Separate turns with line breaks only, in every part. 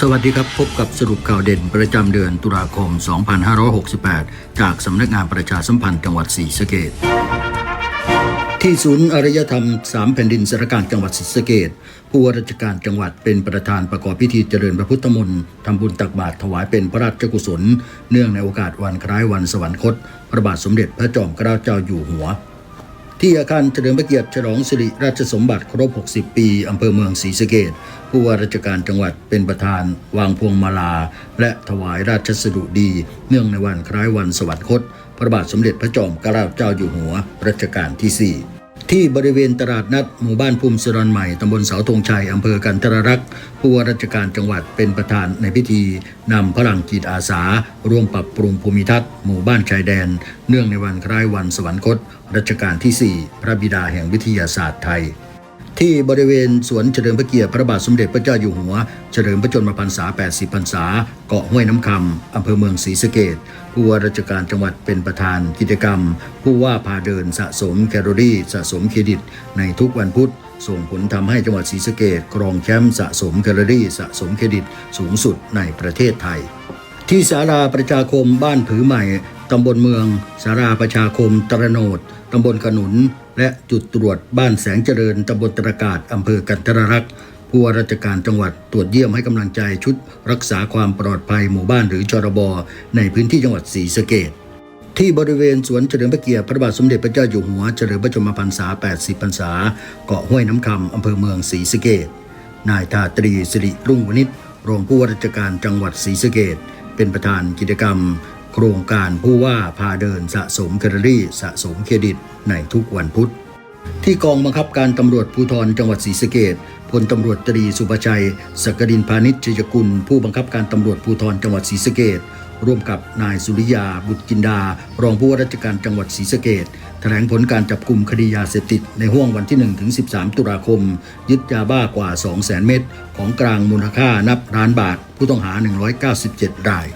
สวัสดีครับ พบกับสรุปข่าวเด่นประจำเดือนตุลาคม 2568 จากสำนักงานประชาสัมพันธ์จังหวัดศรีสะเกดที่ศูนย์อารยธรรม3แผ่นดินสารกางจังหวัดศรีสะเกดผู้ว่าราชการจังหวัดเป็นประธานประกอบพิธีเจริญพระพุทธมนต์ทำบุญตักบาตรถวายเป็นพระราชกุศล เนื่องในโอกาสวันคล้ายวันสวรรคต พระบาทสมเด็จพระจอมเกล้าเจ้าอยู่หัว ที่อาคารเฉลิมพระเกียรติฉลองสิริราชสมบัติครบ 60 ปีอำเภอเมืองศรีสะเกดผู้ว่าราชการจังหวัดเป็นประธาน วางพวงมาลา และถวายราชสดุดี เนื่องในวันคล้ายวันสวรรคต พระบาทสมเด็จพระจอมเกล้าเจ้าอยู่หัวรัชกาลที่ 4 ที่บริเวณตลาดนัดหมู่บ้านภูมิสรนใหม่ตำบลเสาธงชัยอำเภอกันทรรักษ์ผู้ว่าราชการจังหวัดเป็นประธานในพิธีนำพลังจิตอาสา ร่วมปรับปรุงภูมิทัศน์หมู่บ้านชายแดน เนื่องในวันคล้ายวันสวรรคตรัชกาลที่ 4 พระบิดาแห่งวิทยาศาสตร์ไทย ที่บริเวณสวนเฉลิมพระเกียรติพระบาทสมเด็จพระเจ้าอยู่หัว เฉลิมพระชนมพรรษา 80 พรรษา เกาะห้วยน้ำคำอำเภอเมืองศรีสะเกดผู้ว่าราชการจังหวัดเป็นประธานกิจกรรม ผู้ว่าพาเดินสะสมแคลอรี่ สะสมเครดิต ในทุกวันพุธ ส่งผลทำให้จังหวัดศรีสะเกดครองแชมป์สะสมแคลอรี่ สะสมเครดิต สูงสุดในประเทศไทย ที่ศาลาประชาคมบ้านผือใหม่ตำบลเมืองศาลาประชาคมตระโนดตำบลขนุน และจุดตรวจบ้านแสงเจริญตำบลตระกาศอำเภอกันทรรักษ์ผู้ว่าราชการจังหวัดตรวจเยี่ยมให้กำลังใจชุด รักษาความปลอดภัยหมู่บ้านหรือจรบในพื้นที่จังหวัดศรีสะเกดที่บริเวณสวนเฉลิมพระเกียรติพระบาทสมเด็จพระเจ้าอยู่หัวเฉลิมพระชนมพรรษา 80 พรรษา เกาะห้วยน้ำคำอำเภอเมืองศรีสะเกดนายทาตรีสิริรุ่งวณิชรองผู้ว่าราชการจังหวัดศรีสะเกดเป็นประธานกิจกรรม โครงการผู้ว่าพาเดินสะสมแคลอรี่สะสมเครดิตในทุกวันพุธ ที่กองบังคับการตำรวจภูธรจังหวัดศรีสะเกดพลตำรวจตรีสุภชัยศักดินพาณิชยชยกุล ผู้บังคับการตำรวจภูธรจังหวัดศรีสะเกดร่วมกับนายสุริยาบุตรจินดา รองผู้ว่าราชการจังหวัดศรีสะเกดแถลงผลการจับกลุ่มคดียาเสพติดในห่วงวันที่1ถึง13 ตุลาคม ยึดยาบ้ากว่า 200,000 เม็ดของกลางมูลค่านับล้านบาท ผู้ต้องหา 197 ราย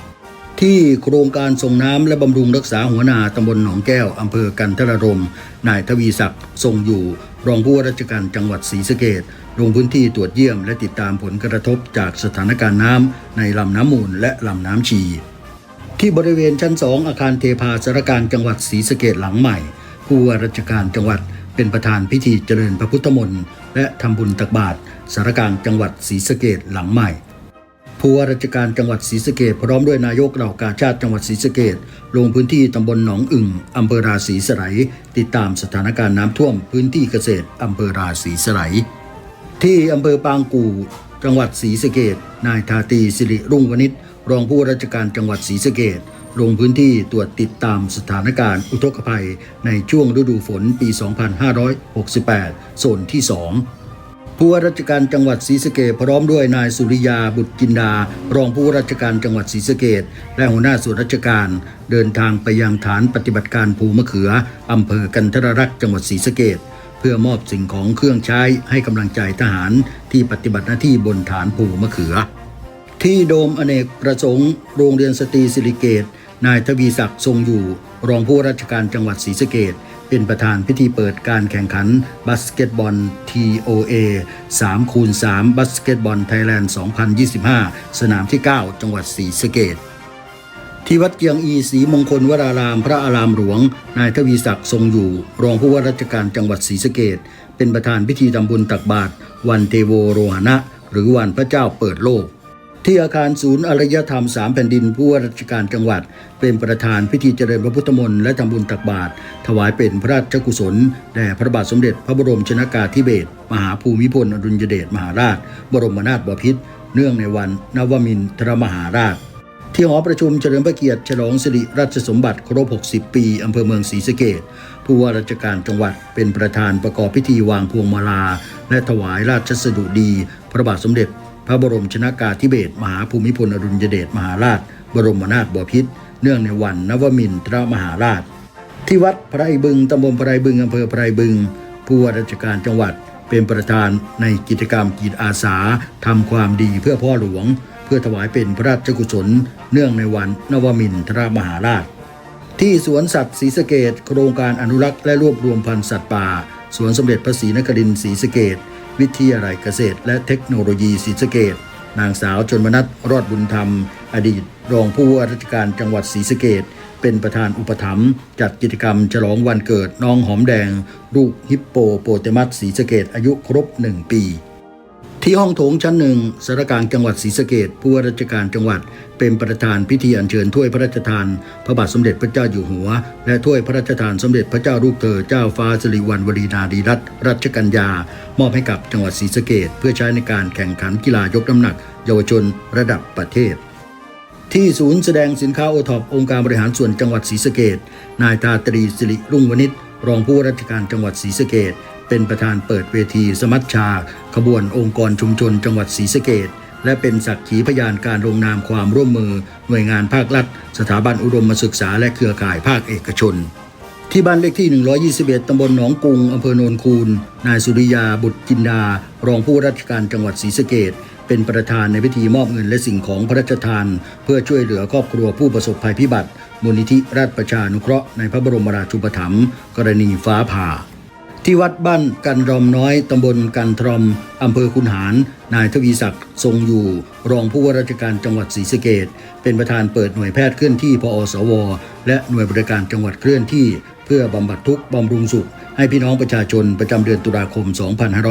ที่โครงการส่งน้ำและบำรุงรักษาหัวนาตำบลหนองแก้วอำเภอกันทรารมนายทวีศักดิ์ทรงอยู่ รองผู้ว่าราชการจังหวัดศรีสะเกดลงพื้นที่ตรวจเยี่ยมและติดตามผลกระทบจากสถานการณ์น้ำในลำน้ำมูลและลำน้ำชี ที่บริเวณชั้นสองอาคารเทพาสารกางจังหวัดศรีสะเกดหลังใหม่ ผู้ว่าราชการจังหวัดเป็นประธานพิธีเจริญพระพุทธมนต์และทำบุญตักบาตรสารกางจังหวัดศรีสะเกดหลังใหม่ ผู้ว่าราชการจังหวัดศรีสะเกดพร้อมด้วยนายกเหล่ากาชาติจังหวัดศรีสะเกดลงพื้นที่ตำบลหนองอึ่งอำเภอราศีสไลติดตามสถานการณ์น้ำท่วมพื้นที่เกษตรอำเภอราศีสไลที่อำเภอปางกู่จังหวัดศรีสะเกดนายทาตีสิริรุ่งวณิชรองผู้ว่าราชการจังหวัดศรีสะเกดลงพื้นที่ตรวจติดตามสถานการณ์อุทกภัยในช่วงฤดูฝนปี 2568 โซนที่ 2 ผู้ว่าราชการจังหวัดศรีสะเกษพร้อมด้วยนายสุริยาบุตรจินดา รองผู้ว่าราชการจังหวัดศรีสะเกษและหัวหน้าส่วนราชการ เดินทางไปยังฐานปฏิบัติการภูมะเขืออำเภอกันทรรักษ์จังหวัดศรีสะเกษเพื่อมอบสิ่งของเครื่องใช้ให้กำลังใจทหารที่ปฏิบัติหน้าที่บนฐานภูมะเขือ ที่โดมอเนกประสงค์โรงเรียนสตรีสิริเกตนายทวีศักดิ์ทรงอยู่ รองผู้ว่าราชการจังหวัดศรีสะเกด เป็นประธานพิธีเปิดการแข่งขันบาสเกตบอล TOA 3คูณ3บาสเกตบอลไทยแลนด์ 2025 สนามที่ 9 จังหวัดศรีสะเกดที่วัดเกียงอีศรีมงคลวราราม พระอารามหลวง นายทวีศักดิ์ทรงอยู่ รองผู้ว่าราชการจังหวัดศรีสะเกดเป็นประธานพิธีทำบุญตักบาตรวันเทโวโรหณะ หรือวันพระเจ้าเปิดโลก ที่อาคารศูนย์อารยธรรมสามแผ่นดินผู้ว่าราชการจังหวัด เป็นประธานพิธีเจริญพระพุทธมนต์และทำบุญตักบาตรถวายเป็นพระราชกุศลแด่พระบาทสมเด็จพระบรมชนากาธิเบศรมหาภูมิพลอดุลยเดชมหาราช บรมนาถบพิตรเนื่องในวันนวมินทรมหาราชที่หอประชุมเฉลิมพระเกียรติฉลองสิริราชสมบัติครบ 60 ปี อำเภอเมืองศรีสะเกดผู้ว่าราชการจังหวัดเป็นประธานประกอบพิธีวางพวงมาลา และถวายราชสดุดี พระบาทสมเด็จ พระบรมชนากาธิเบศมหาภูมิพลอดุลยเดชมหาราช บรมนาถบพิตรเนื่องในวันนวมินทรมหาราช ที่วัดไพรบึงตำบลไพรบึงอำเภอไพรบึง ผู้ว่าราชการจังหวัดเป็นประธานในกิจกรรมกีตอาสาทำความดีเพื่อพ่อหลวง เพื่อถวายเป็นพระราชกุศล เนื่องในวันนวมินทรมหาราช ที่สวนสัตว์ศรีสะเกดโครงการอนุรักษ์และรวบรวมพันธุ์สัตว์ป่า สวนสมเด็จพระศรีนครินทร์ศรีสะเกด วิทยาลัยเกษตร และเทคโนโลยีศรีสะเกดนางสาวชนมนัทรอดบุญธรรม อดีตรองผู้ว่าราชการจังหวัดศรีสะเกดเป็นประธานอุปถัมภ์จัดกิจกรรมฉลองวันเกิดน้องหอมแดง ลูกฮิปโปโปเตมัสศรีสะเกดอายุครบ1ปีที่ห้องโถงชั้นหนึ่งสารกลางจังหวัดศรีสะเกดผู้ว่าราชการจังหวัด เป็นประธานพิธีอัญเชิญถ้วยพระราชทาน พระบาทสมเด็จพระเจ้าอยู่หัว และถ้วยพระราชทานสมเด็จพระเจ้าลูกเธอเจ้าฟ้าสิริวัณวรีนารีรัตนรัชกัญญา มอบให้กับจังหวัดศรีสะเกดเพื่อใช้ในการแข่งขันกีฬายกน้ำหนัก เยาวชนระดับประเทศ ที่ศูนย์แสดงสินค้าโอทอปองค์การบริหารส่วนจังหวัดศรีสะเกดนายตาตรีสิริรุ่งวณิชรองผู้ว่าราชการจังหวัดศรีสะเกดเป็นประธานเปิดเวทีสมัชชา ขบวนองค์กรชุมชนจังหวัดศรีสะเกดและเป็นสักขีพยานการลงนามความร่วมมือ หน่วยงานภาครัฐ สถาบันอุดมศึกษาและเครือข่ายภาคเอกชน ที่บ้านเลขที่ 121 ตำบลหนองกุง อำเภอโนนคูน นายสุริยาบุตรจินดา รองผู้ว่าราชการจังหวัดศรีสะเกดเป็นประธานในพิธีมอบเงินและสิ่งของพระราชทาน เพื่อช่วยเหลือครอบครัวผู้ประสบภัยพิบัติ มูลนิธิราชประชานุเคราะห์ในพระบรมราชูปถัมภ์กรณีฟ้าผ่า ที่วัดบ้านกันรอมน้อย ตำบลกันทรอม อำเภอคุนหาร นายทวีศักดิ์ทรงอยู่ รองผู้ว่าราชการจังหวัดศรีสะเกดเป็นประธานเปิดหน่วยแพทย์เคลื่อนที่พอสว และหน่วยบริการจังหวัดเคลื่อนที่ เพื่อบำบัดทุกข์บำรุงสุข ให้พี่น้องประชาชนประจำเดือนตุลาคม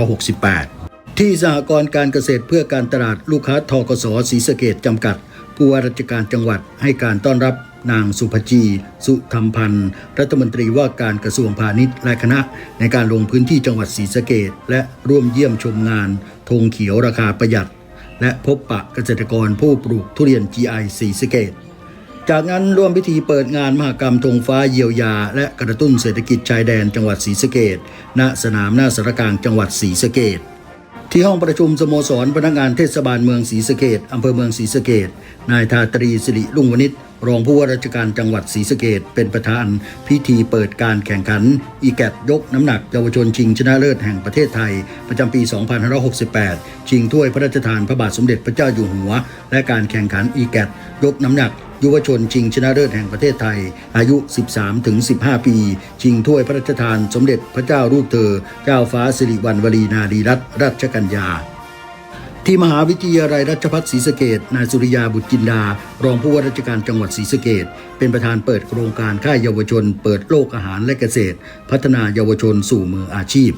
2568 ที่สหกรณ์การเกษตรเพื่อการตลาดลูกค้าทกสศรีสะเกดจำกัด ผู้ว่าราชการจังหวัดให้การต้อนรับนางสุภจี สุธรรมพันธ์ รัฐมนตรีว่าการกระทรวงพาณิชย์และคณะ ในการลงพื้นที่จังหวัดศรีสะเกดและร่วมเยี่ยมชมงานธงเขียวราคาประหยัด และพบปะเกษตรกรผู้ปลูกทุเรียน GI ศรีสะเกด จากนั้นร่วมพิธีเปิดงานมหกรรมธงฟ้าเยียวยา และกระตุ้นเศรษฐกิจชายแดนจังหวัดศรีสะเกดณสนามหน้าสารกลางจังหวัดศรีสะเกดที่ห้องประชุมสโมสรพนักงานเทศบาลเมืองศรีสะเกดอำเภอเมืองศรีสะเกดนายทาตรีสิริรุ่งวณิชรองผู้ว่าราชการจังหวัดศรีสะเกดเป็นประธาน พิธีเปิดการแข่งขัน อีแกตยกน้ำหนักเยาวชนชิงชนะเลิศแห่งประเทศไทย ประจำปี 2568 ชิงถ้วยพระราชทานพระบาทสมเด็จพระเจ้าอยู่หัว และการแข่งขันอีแกตยกน้ำหนัก ยุวชนชิงชนะเลิศแห่งประเทศไทย อายุ 13-15 ปี ชิงถ้วยพระราชทานสมเด็จพระเจ้าลูกเธอ เจ้าฟ้าสิริวัณวรีนารีรัตนราชกัญญาที่มหาวิทยาลัยราชภัฏศรีสะเกดนายสุริยาบุตรจินดา รองผู้ว่าราชการจังหวัดศรีสะเกดเป็นประธานเปิดโครงการค่ายเยาวชน เปิดโลกอาหารและเกษตร พัฒนาเยาวชนสู่มืออาชีพ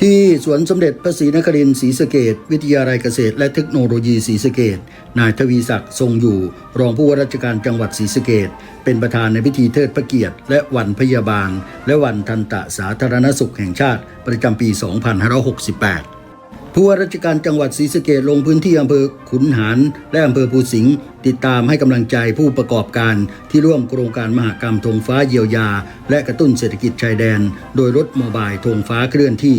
ที่สวนสมเด็จพระศรีนครินทร์ศรีสะเกดวิทยาลัยเกษตร และเทคโนโลยีศรีสะเกดนายทวีศักดิ์ทรงอยู่ รองผู้ว่าราชการจังหวัดศรีสะเกดเป็นประธานในพิธีเทิดพระเกียรติ และวันพยาบาล และวันทันตะสาธารณสุขแห่งชาติ ประจำปี 2568ผู้ว่าราชการจังหวัดศรีสะเกดลงพื้นที่อำเภอขุนหารและอำเภอภูสิงห์ติดตามให้กำลังใจผู้ประกอบการที่ร่วมโครงการมหกรรมธงฟ้าเยียวยา และกระตุ้นเศรษฐกิจชายแดน โดยรถโมบายธงฟ้าเคลื่อนที่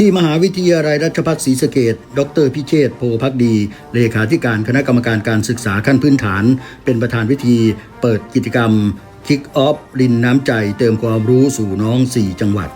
ที่มหาวิทยาลัยราชภัฏศรีสะเกดดรพิเชษโพพักดี เลขาธิการคณะกรรมการการศึกษาขั้นพื้นฐาน เป็นประธานพิธี เปิดกิจกรรม Kick Off รินน้ำใจเติมความรู้สู่น้อง 4 จังหวัด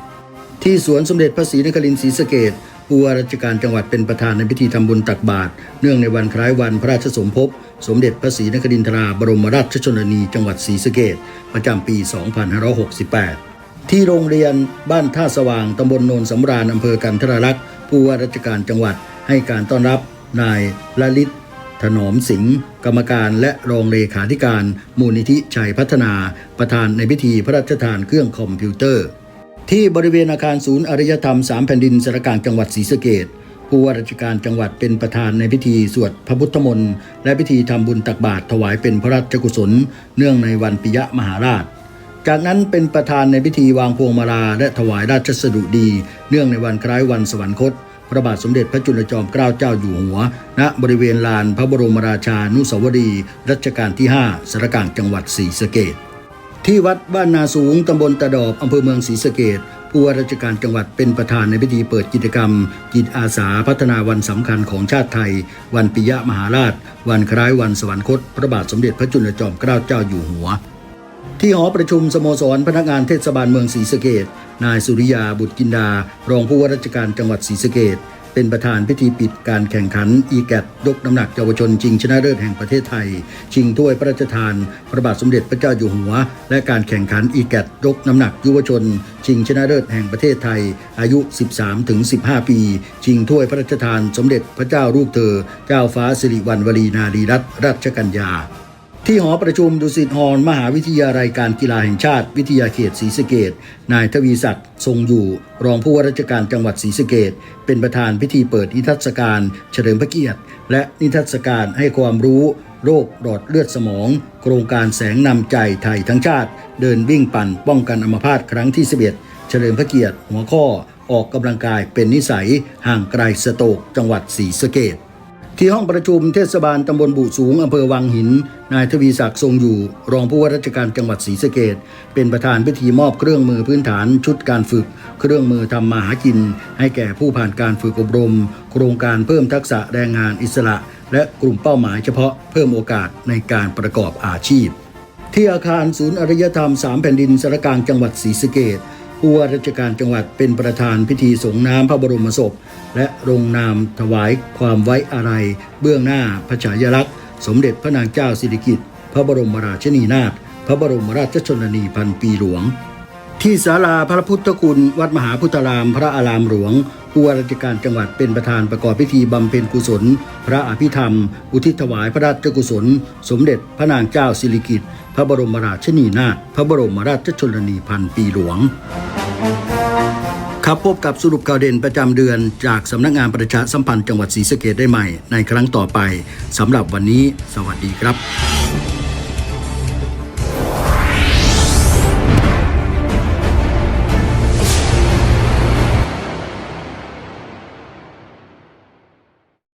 ที่สวนสมเด็จพระศรีนครินทร์ศรีสะเกดผู้ว่าราชการจังหวัดเป็นประธานในพิธีทำบุญตักบาตรเนื่องในวันคล้ายวันพระราชสมภพ สมเด็จพระศรีนครินทราบรมราชชนนีจังหวัดศรีสะเกดประจำปี 2568 ที่โรงเรียนบ้านท่าสว่างตำบลโนนสำราญอำเภอกันทรลักษ์ผู้ว่าราชการจังหวัดให้การต้อนรับนายละลิตถนอมสิงห์กรรมการและรองเลขาธิการ มูลนิธิชัยพัฒนา ประธานในพิธีพระราชทานเครื่องคอมพิวเตอร์ ที่บริเวณอาคารศูนย์อารยธรรมสามแผ่นดินสารกางจังหวัดศรีสะเกดผู้ว่าราชการจังหวัดเป็นประธานในพิธีสวดพระพุทธมนต์และพิธีทำบุญตักบาตรถวายเป็นพระราชกุศล เนื่องในวันปิยมหาราช จากนั้นเป็นประธานในพิธีวางพวงมาลาและถวายราชสดุดี เนื่องในวันคล้ายวันสวรรคต พระบาทสมเด็จพระจุลจอมเกล้าเจ้าอยู่หัว ณ บริเวณลานพระบรมราชานุสาวรีย์รัชกาลที่ 5สารกลางจังหวัดศรีสะเกดที่วัดบ้านนาสูงตำบลตะดอบอำเภอเมืองศรีสะเกดผู้ว่าราชการจังหวัดเป็นประธานในพิธีเปิดกิจกรรม จิตอาสาพัฒนาวันสำคัญของชาติไทย วันปิยมหาราช วันคล้ายวันสวรรคต พระบาทสมเด็จพระจุลจอมเกล้าเจ้าอยู่หัว ที่หอประชุมสโมสรพนักงานเทศบาลเมืองศรีสะเกดนายสุริยาบุตรกินดา รองผู้ว่าราชการจังหวัดศรีสะเกดเป็นประธานพิธีปิดการแข่งขันอีแกตยกน้ำหนักเยาวชนชิงชนะเลิศแห่งประเทศไทย ชิงถ้วยพระราชทาน พระบาทสมเด็จพระเจ้าอยู่หัว และการแข่งขันอีแกตยกน้ำหนักยุวชน ชิงชนะเลิศแห่งประเทศไทย อายุ 13-15 ปี ชิงถ้วยพระราชทานสมเด็จพระเจ้าลูกเธอ เจ้าฟ้าสิริวัณวรีนารีรัตนราชกัญญา ที่หอประชุมดุสิตฮอลมหาวิทยาลัยการกีฬาแห่งชาติ วิทยาเขตศรีสะเกดนายทวีศักดิ์ทรงอยู่ รองผู้ว่าราชการจังหวัดศรีสะเกดเป็นประธานพิธีเปิดนิทรรศการเฉลิมพระเกียรติ และนิทรรศการให้ความรู้โรคหลอดเลือดสมอง โครงการแสงนำใจไทยทั้งชาติ เดินวิ่งปั่นป้องกันอัมพาตครั้งที่ 11 เฉลิมพระเกียรติ หัวข้อออกกำลังกายเป็นนิสัยห่างไกลสโตกจังหวัดศรีสะเกด ที่ห้องประชุมเทศบาลตำบลบุสูงอำเภอวังหิน นายทวีศักดิ์ทรงอยู่ รองผู้ว่าราชการจังหวัดศรีสะเกดเป็นประธานพิธีมอบเครื่องมือพื้นฐานชุดการฝึก เครื่องมือทำมาหากิน ให้แก่ผู้ผ่านการฝึกอบรม โครงการเพิ่มทักษะแรงงานอิสระ และกลุ่มเป้าหมายเฉพาะเพิ่มโอกาสในการประกอบอาชีพ ที่อาคารศูนย์อารยธรรมสามแผ่นดินสารกลางจังหวัดศรีสะเกด ผู้ว่าราชการจังหวัดเป็นประธานพิธีสงน้ำพระบรมศพ และลงนามถวายความไว้อาลัยเบื้องหน้าพระฉายาลักษณ์ สมเด็จพระนางเจ้าสิริกิติ์พระบรมราชินีนาถพระบรมราชชนนีพันปีหลวง ที่ศาลาพระพุทธคุณ วัดมหาพุทธาราม พระอารามหลวงผู้ว่าราชการจังหวัดเป็นประธานประกอบพิธีบำเพ็ญกุศล พระอภิธรรม อุทิศถวายพระราชกุศล สมเด็จพระนางเจ้าสิริกิติ์พระบรมราชินีนาถพระบรมราชชนนีพันปีหลวง ครับพบกับสรุปข่าวเด่นประจำเดือนจากสำนักงานประชาสัมพันธ์จังหวัดศรีสะเกดได้ใหม่ในครั้งต่อไปสำหรับวันนี้ สวัสดีครับ